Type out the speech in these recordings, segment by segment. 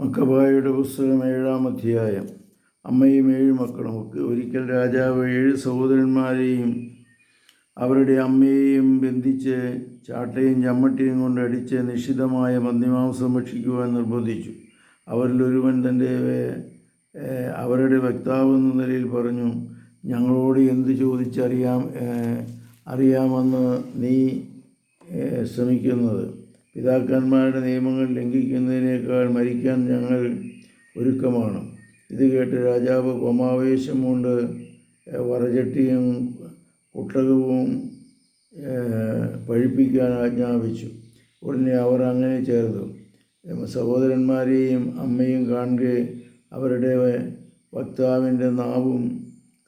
മക്കബായുടെ പുസ്തകം ഏഴാം അധ്യായം. അമ്മയും ഏഴ് മക്കളും ഒരിക്കൽ രാജാവ് ഏഴ് സഹോദരന്മാരെയും അവരുടെ അമ്മയെയും ബന്ധിച്ച് ചാട്ടയും ചമ്മട്ടിയും കൊണ്ട് അടിച്ച് നിശ്ചിതമായ മദ്യമാംസം ഭക്ഷിക്കുവാൻ നിർബന്ധിച്ചു. അവരിലൊരുവൻ തന്റെ അവരുടെ വക്താവ് എന്ന നിലയിൽ പറഞ്ഞു ഞങ്ങളോട് എന്ത് ചോദിച്ചറിയാം അറിയാമെന്ന് നീ ശ്രമിക്കുന്നത്. പിതാക്കന്മാരുടെ നിയമങ്ങൾ ലംഘിക്കുന്നതിനേക്കാൾ മരിക്കാൻ ഞങ്ങൾ ഒരുക്കമാണ്. ഇത് കേട്ട് രാജാവ് കോമാവേശം കൊണ്ട് വറചട്ടിയും കുട്ടകവും പഴിപ്പിക്കാൻ ആജ്ഞാപിച്ചു. ഉടനെ അവർ അങ്ങനെ ചേർന്നു. സഹോദരന്മാരെയും അമ്മയും കാണുക അവരുടെ വക്താവിന്റെ നാവും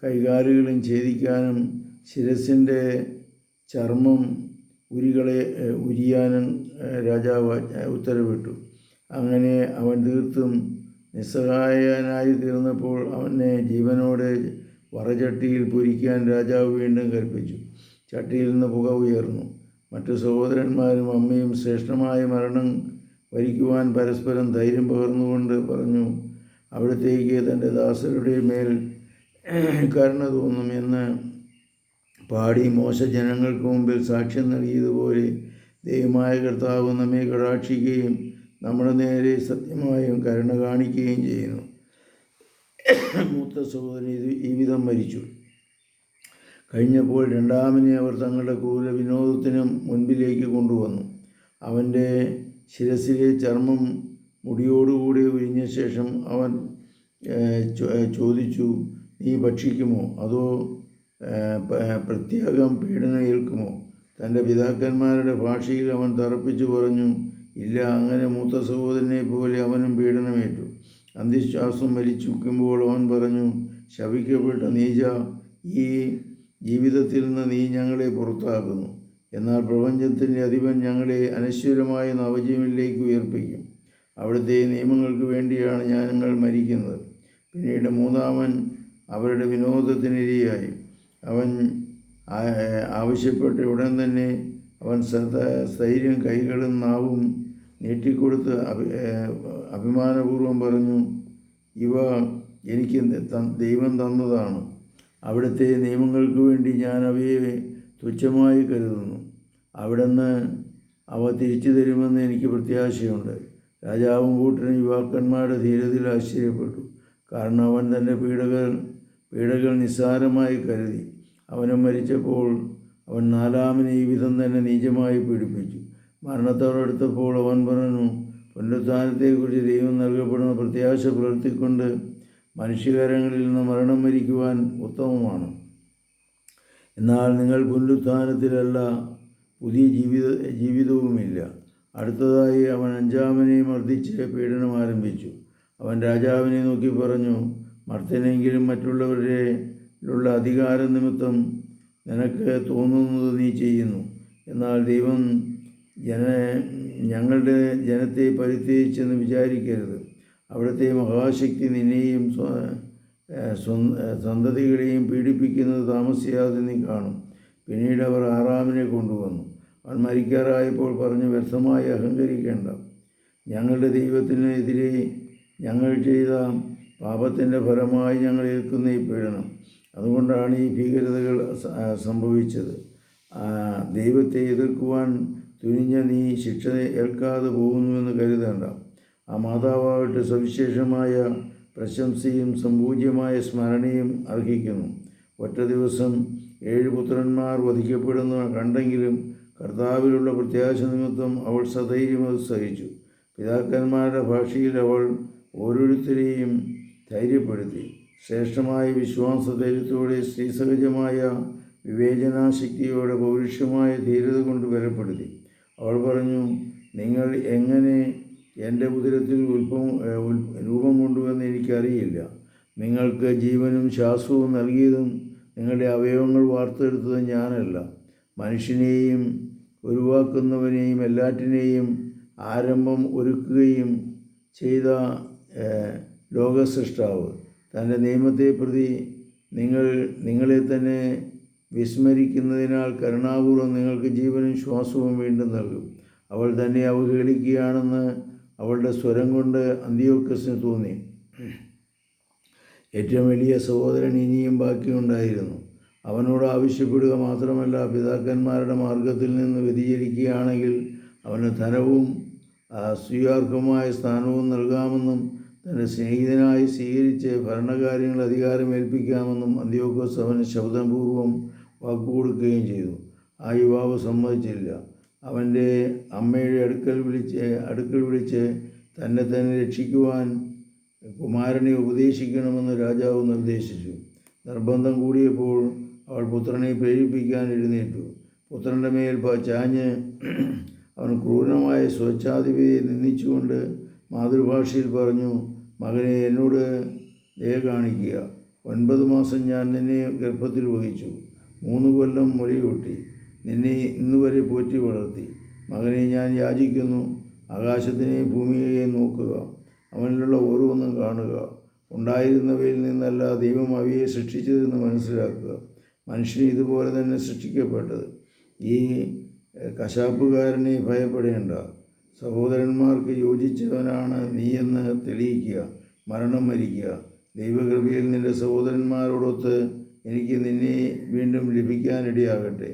കൈകാലുകളും ഛേദിക്കാനും ശിരസിന്റെ ചർമ്മം ഉരികളെ ഉരിയാനൻ ഉരിയാനും രാജാവ് ഉത്തരവിട്ടു. അങ്ങനെ അവൻ തീർത്തും നിസ്സഹായനായി തീർന്നപ്പോൾ അവനെ ജീവനോടെ വറചട്ടിയിൽ പൊരിക്കാൻ രാജാവ് വീണ്ടും കൽപ്പിച്ചു. ചട്ടിയിൽ നിന്ന് പുക ഉയർന്നു. മറ്റു സഹോദരന്മാരും അമ്മയും ശ്രേഷ്ഠമായ മരണം വരിക്കുവാൻ പരസ്പരം ധൈര്യം പകർന്നുകൊണ്ട് പറഞ്ഞു അവിടത്തേക്ക് തന്റെ ദാസരുടെ മേൽ കരുണ തോന്നും എന്ന് പാടി മോശ ജനങ്ങൾക്ക് മുമ്പിൽ സാക്ഷ്യം നൽകിയതുപോലെ ദൈവമായ കർത്താവ് നമ്മെ കടാക്ഷിക്കുകയും നമ്മുടെ നേരെ സത്യമായും കരുണ കാണിക്കുകയും ചെയ്യുന്നു. മൂത്ത സഹോദരൻ ഇത് ഈ വിധം മരിച്ചു. കഴിഞ്ഞപ്പോൾ രണ്ടാമനെ അവർ തങ്ങളുടെ ക്രൂര വിനോദത്തിനും മുൻപിലേക്ക് കൊണ്ടുവന്നു. അവന്റെ ശിരസിലെ ചർമ്മം മുടിയോടുകൂടി ഉരിഞ്ഞ ശേഷം അവൻ ചോദിച്ചു നീ ഭക്ഷിക്കുമോ? അതോ പ്രത്യേകം പീഡനം ഏൽക്കുമോ? തന്റെ പിതാക്കന്മാരുടെ ഭാഷയിൽ അവൻ തറപ്പിച്ചു പറഞ്ഞു ഇല്ല അങ്ങനെ മൂത്ത സഹോദരനെ പോലെ അവനും പീഡനമേറ്റു. അന്ത്യശ്വാസം വലിച്ചുക്കുമ്പോൾ അവൻ പറഞ്ഞു ശപിക്കപ്പെട്ട നീജ ഈ ജീവിതത്തിൽ നിന്ന് നീ ഞങ്ങളെ പുറത്താക്കുന്നു. എന്നാൽ പ്രപഞ്ചത്തിന്റെ അധിപൻ ഞങ്ങളെ അനശ്വരമായ നവജീവനിലേക്ക് ഉയർപ്പിക്കും. അവിടുത്തെ നിയമങ്ങൾക്ക് വേണ്ടിയാണ് ഞങ്ങൾ മരിക്കുന്നത്. പിന്നീട് മൂന്നാമൻ അവരുടെ വിനോദത്തിനിരയായി. അവൻ ആവശ്യപ്പെട്ട് ഉടൻ തന്നെ അവൻ സ്ഥൈര്യം കൈകളും നാവും നീട്ടിക്കൊടുത്ത് അഭി അഭിമാനപൂർവം പറഞ്ഞു ഇവ എനിക്ക് ദൈവം തന്നതാണ്. അവിടുത്തെ നിയമങ്ങൾക്ക് വേണ്ടി ഞാൻ അവയെ തുച്ഛമായി കരുതുന്നു. അവിടുന്ന് അവ തിരിച്ചു തരുമെന്ന് എനിക്ക് പ്രത്യാശയുണ്ട്. രാജാവും കൂട്ടനും യുവാക്കന്മാരുടെ ധീരതയിൽ ആശ്ചര്യപ്പെട്ടു. കാരണം അവൻ തന്റെ പീഡകൾ പീഡകൾ നിസ്സാരമായി കരുതി. അവനും മരിച്ചപ്പോൾ അവൻ നാലാമന് ഈ വിധം തന്നെ നീചമായി പീഡിപ്പിച്ചു. മരണത്തോടടുത്തപ്പോൾ അവൻ പറഞ്ഞു പുനരുത്ഥാനത്തെക്കുറിച്ച് ദൈവം നൽകപ്പെടുന്ന പ്രത്യാശ പുലർത്തിക്കൊണ്ട് മനുഷ്യകരങ്ങളിൽ നിന്ന് മരണം മരിക്കുവാൻ ഉത്തമമാണ്. എന്നാൽ നിങ്ങൾ പുനരുത്ഥാനത്തിലല്ല പുതിയ ജീവിത ജീവിതവുമില്ല. അടുത്തതായി അവൻ അഞ്ചാമനെ മർദ്ദിച്ച് പീഡനം ആരംഭിച്ചു. അവൻ രാജാവിനെ നോക്കി പറഞ്ഞു മർദ്ദനെങ്കിലും മറ്റുള്ളവരുടെ ഉള്ള അധികാര നിമിത്തം നിനക്ക് തോന്നുന്നത് നീ ചെയ്യുന്നു. എന്നാൽ ദൈവം ജന ഞങ്ങളുടെ ജനത്തെ പരിത്യജിച്ചെന്ന് വിചാരിക്കരുത്. അവിടുത്തെ മഹാശക്തി നിന്നെയും സന്തതികളെയും പീഡിപ്പിക്കുന്നത് താമസിയാതെ നീ കാണും. പിന്നീട് അവർ ആറാമിനെ കൊണ്ടുവന്നു. അവൻ മരിക്കാറായപ്പോൾ പറഞ്ഞ് വ്യർത്ഥമായി അഹങ്കരിക്കേണ്ട. ഞങ്ങളുടെ ദൈവത്തിനെതിരെ ഞങ്ങൾ ചെയ്ത പാപത്തിന്റെ ഫലമായി ഞങ്ങൾ ഏൽക്കുന്ന ഈ പീഡനം. അതുകൊണ്ടാണ് ഈ ഭീകരതകൾ സംഭവിച്ചത്. ദൈവത്തെ എതിർക്കുവാൻ തുനിഞ്ഞ നീ ശിക്ഷ ഏൽക്കാതെ പോകുന്നുവെന്ന് കരുതേണ്ട. ആ മാതാവാകട്ടെ സവിശേഷമായ പ്രശംസയും സമ്പൂജ്യമായ സ്മരണയും അർഹിക്കുന്നു. ഒറ്റ ദിവസം ഏഴ് പുത്രന്മാർ വധിക്കപ്പെടുന്ന കണ്ടെങ്കിലും കർത്താവിലുള്ള പ്രത്യാശ നിമിത്തം അവൾ സധൈര്യം അത് സഹിച്ചു. പിതാക്കന്മാരുടെ ഭാഷയിൽ അവൾ ഓരോരുത്തരെയും ധൈര്യപ്പെടുത്തി. ശ്രേഷ്ഠമായ വിശ്വാസ ധൈര്യത്തോടെ ശ്രീസഹജമായ വിവേചനാശക്തിയോടെ പൗരുഷമായ ധീരത കൊണ്ട് ബലപ്പെടുത്തി. അവൾ പറഞ്ഞു നിങ്ങൾ എങ്ങനെ എന്റെ ഉദരത്തിൽ ഉൽപ്പം രൂപം കൊണ്ടുവെന്ന് എനിക്കറിയില്ല. നിങ്ങൾക്ക് ജീവനും ശ്വാസവും നൽകിയതും നിങ്ങളുടെ അവയവങ്ങൾ വാർത്തെടുത്തത് ഞാനല്ല. മനുഷ്യനെയും ഒഴിവാക്കുന്നവനെയും എല്ലാറ്റിനെയും ആരംഭം ഒരുക്കുകയും ചെയ്ത ലോകസൃഷ്ടാവ്. തന്റെ നിയമത്തെ പ്രതി നിങ്ങൾ നിങ്ങളെ തന്നെ വിസ്മരിക്കുന്നതിനാൽ കരുണാപൂർവം നിങ്ങൾക്ക് ജീവനും ശ്വാസവും വീണ്ടും നൽകും. അവൾ തന്നെ അവഹേളിക്കുകയാണെന്ന് അവളുടെ സ്വരം കൊണ്ട് അന്ത്യോക്കസിന് തോന്നി. ഏറ്റവും വലിയ സഹോദരൻ ഇനിയും ബാക്കിയുണ്ടായിരുന്നു. അവനോട് ആവശ്യപ്പെടുക മാത്രമല്ല പിതാക്കന്മാരുടെ മാർഗത്തിൽ നിന്ന് വ്യതിചരിക്കുകയാണെങ്കിൽ അവന് ധനവും സ്വീകാർഹമായ സ്ഥാനവും നൽകാമെന്നും തന്റെ സ്നേഹിതനായി സ്വീകരിച്ച് ഭരണകാര്യങ്ങൾ അധികാരമേൽപ്പിക്കാമെന്നും അന്ത്യോക്കോസ് അവന് ശബ്ദപൂർവം വാക്കുകൊടുക്കുകയും ചെയ്തു. ആ യുവാവ് സമ്മതിച്ചില്ല. അവന്റെ അമ്മയുടെ അടുക്കൽ വിളിച്ച് അടുക്കൽ വിളിച്ച് തന്നെ തന്നെ രക്ഷിക്കുവാൻ കുമാരനെ ഉപദേശിക്കണമെന്ന് രാജാവ് നിർദ്ദേശിച്ചു. നിർബന്ധം കൂടിയപ്പോൾ അവൾ പുത്രനെ പ്രേരിപ്പിക്കാൻ എഴുന്നേറ്റു. പുത്രന്റെ മേൽ ചാഞ്ഞ് അവൻ ക്രൂരമായ സ്വച്ഛാധിപതിയെ നിന്ദിച്ചുകൊണ്ട് മാതൃഭാഷയിൽ പറഞ്ഞു മകനെ എന്നോട് ദയ കാണിക്കുക. ഒൻപത് മാസം ഞാൻ നിന്നെ ഗർഭത്തിൽ വഹിച്ചു. മൂന്ന് കൊല്ലം മുലയൂട്ടി നിന്നെ ഇന്നുവരെ പോറ്റി വളർത്തി. മകനെ ഞാൻ യാചിക്കുന്നു. ആകാശത്തിനെയും ഭൂമിയെയും നോക്കുക. അവനിലുള്ള ഓരോന്നും കാണുക. ഉണ്ടായിരുന്നവയിൽ നിന്നല്ല ദൈവം അവയെ സൃഷ്ടിച്ചതെന്ന് മനസ്സിലാക്കുക. മനുഷ്യൻ ഇതുപോലെ തന്നെ സൃഷ്ടിക്കപ്പെട്ടത്. ഈ കശാപ്പുകാരനെ ഭയപ്പെടേണ്ട. സഹോദരന്മാർക്ക് യോജിച്ചവനാണ് നീയെന്ന് തെളിയിക്കുക മരണം മരിക്കുക ദൈവകൃപയിൽ നിന്റെ സഹോദരന്മാരോടൊത്ത് എനിക്ക് നിന്നെ വീണ്ടും ലഭിക്കാനിടയാകട്ടെ.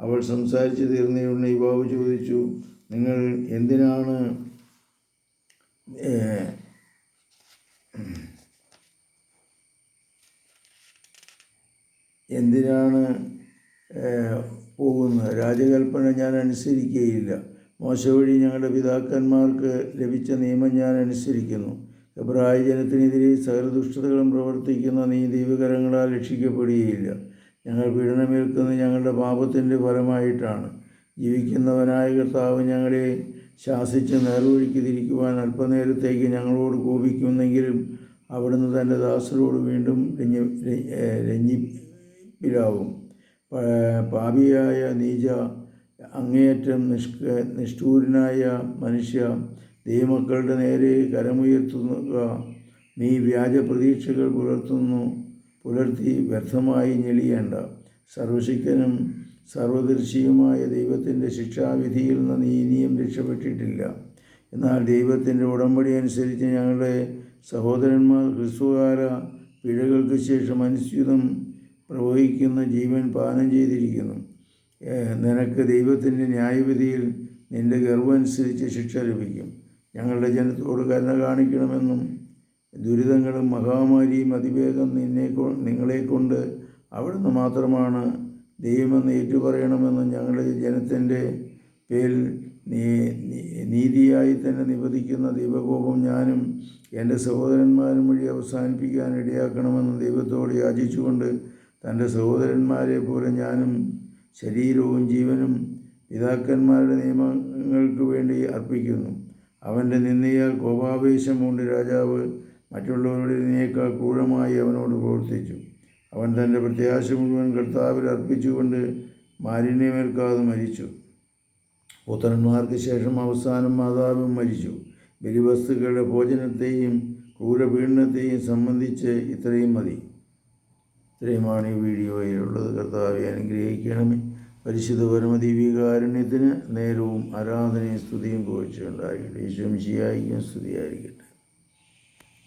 അവൾ സംസാരിച്ചു തീർന്നയുടനെ യുവാവ് ചോദിച്ചു നിങ്ങൾ എന്തിനാണ് എന്തിനാണ് പോകുന്നത്? രാജകൽപ്പന ഞാൻ അനുസരിക്കുകയില്ല. മോശ വഴി ഞങ്ങളുടെ പിതാക്കന്മാർക്ക് ലഭിച്ച നിയമം ഞാൻ അനുസരിക്കുന്നു. എബ്രായ ജനത്തിനെതിരെ സകല ദുഷ്ടതകളും പ്രവർത്തിക്കുന്ന നീ ദൈവകരങ്ങളാൽ രക്ഷിക്കപ്പെടുകയില്ല. ഞങ്ങൾ പീഡനമേൽക്കുന്നത് ഞങ്ങളുടെ പാപത്തിന്റെ ഫലമായിട്ടാണ്. ജീവിക്കുന്നവനായ കർത്താവ് ഞങ്ങളെ ശാസിച്ച് നേർവഴിക്ക് തിരിക്കുവാൻ അല്പനേരത്തേക്ക് ഞങ്ങളോട് കോപിക്കുന്നെങ്കിലും അവിടുന്ന് തന്റെ ദാസരോട് വീണ്ടും രഞ്ഞി രഞ്ജിപ്പിലാവും പാപിയായ നീച അങ്ങേയറ്റം നിഷ്ക നിഷ്ഠൂരനായ മനുഷ്യ ദൈവമക്കളുടെ നേരെ കരമുയർത്തുക. നീ വ്യാജ പ്രതീക്ഷകൾ പുലർത്തുന്നു പുലർത്തി വ്യർത്ഥമായി ഞെളിയേണ്ട. സർവശിക്കനും സർവദർശിയുമായ ദൈവത്തിന്റെ ശിക്ഷാവിധിയിൽ നിന്ന് നീ ഇനിയും രക്ഷപ്പെട്ടിട്ടില്ല. എന്നാൽ ദൈവത്തിന്റെ ഉടമ്പടി അനുസരിച്ച് ഞങ്ങളുടെ സഹോദരന്മാർ ക്രിസ്തുകാല പിഴകൾക്ക് ശേഷം അനുസ്യൂതം പ്രവഹിക്കുന്ന ജീവൻ പാനം ചെയ്തിരിക്കുന്നു. നിനക്ക് ദൈവത്തിന്റെ ന്യായവിധിയിൽ നിന്റെ ഗർവമനുസരിച്ച് ശിക്ഷ ലഭിക്കും. ഞങ്ങളുടെ ജനത്തോട് കരുണ കാണിക്കണമെന്നും ദുരിതങ്ങളും മഹാമാരിയും അതിവേഗം നിന്നെ കൊ- നിങ്ങളെ കൊണ്ട് അവിടുന്ന് മാത്രമാണ് ദൈവമെന്ന് ഏറ്റുപറയണമെന്നും ഞങ്ങളുടെ ജനത്തിന്റെ പേരിൽ നീ- നീതിയായി തന്നെ നിവധിക്കുന്ന ദൈവകോപം ഞാനും എന്റെ സഹോദരന്മാരും വഴി അവസാനിപ്പിക്കാൻ ഇടയാക്കണമെന്ന് ദൈവത്തോട് യാചിച്ചുകൊണ്ട് തന്റെ സഹോദരന്മാരെ പോലെ ഞാനും ശരീരവും ജീവനും പിതാക്കന്മാരുടെ നിയമങ്ങൾക്ക് വേണ്ടി അർപ്പിക്കുന്നു. അവന്റെ നിന്നയാൽ കോപാവേശം കൊണ്ട് രാജാവ് മറ്റുള്ളവരുടെ നിന്നേക്കാൾ ക്രൂരമായി അവനോട് പ്രവർത്തിച്ചു. അവൻ തന്റെ പ്രത്യാശ മുഴുവൻ കർത്താവിൽ അർപ്പിച്ചുകൊണ്ട് മാലിന്യമേൽക്കാതെ മരിച്ചു. പുത്രന്മാർക്ക് ശേഷം അവസാനം മാതാവും മരിച്ചു. ബലിവസ്തുക്കളുടെ ഭോജനത്തെയും ക്രൂരപീഡനത്തെയും സംബന്ധിച്ച് ഇത്രയും മതി. ഇത്രയുമാണ് ഈ വീഡിയോയിലുള്ളത്. കർത്താവെ അനുഗ്രഹിക്കണമേ. പരിശുദ്ധ പരമദീപികാരുണ്യത്തിന് നേരവും ആരാധനയും സ്തുതിയും കോഴിച്ചുണ്ടായിരിക്കട്ടെ ഈശ്വംശിയായിരിക്കും സ്തുതിയായിരിക്കട്ടെ.